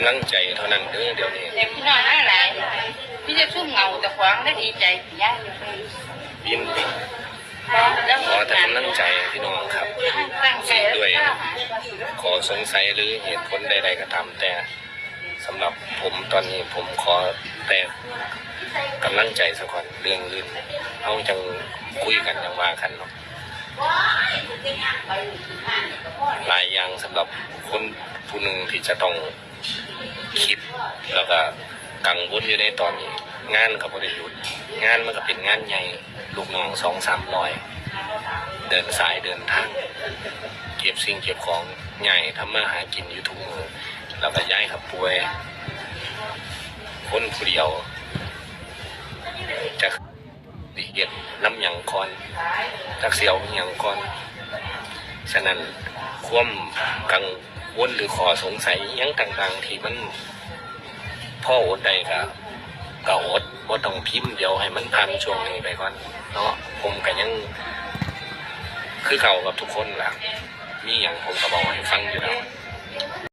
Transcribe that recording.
ำลังใจเท่านั้นเด้อเดี๋ยวนี้แต่พี่น้องนั่นหลายพี่จะชุ่มเงาแต่ขวางได้ดีใจย่ายินดีแล้วขอแต่กำลังใจพี่น้องครับตั้งใจแล้วขอสงสัยหรือเหตุผลใดๆก็ตามแต่สำหรับผมตอนนี้ผมขอแต่กำลังใจสักคนเรื่องอื่นเอาจังคุยกันจังว่ากันเนาะหลายอย่างสำ หรับคนผู้หนึ่งที่จะต้องคิดแล้วก็กังวลอยู่ในตอนนี้ งานกับบริยุทธ์งานมันก็เป็นงานใหญ่ลูกน้องสองสามร้อยเดินสายเดินทาง เก็บสิ่งเก็บของใหญ่ทำมาหากินอยู่ทุกมือแล้วก็ย้ายขับป่วย คนผู้เดียวจะดีเก็บน้ำหยังก่อนจากเสียวหยังก่อน ฉะนั้นความกังวลหรือขอสงสัยยังต่างๆ ที่มันพ่ออดได้ก็ก็อดว่าต้องพิมพ์เดียวให้มันพันช่วงนี้ไปก่อนเนาะผมก็ยัง คือเขากับทุกคนแหละมีอย่างผมก็บอกให้ฟังอยู่แล้ว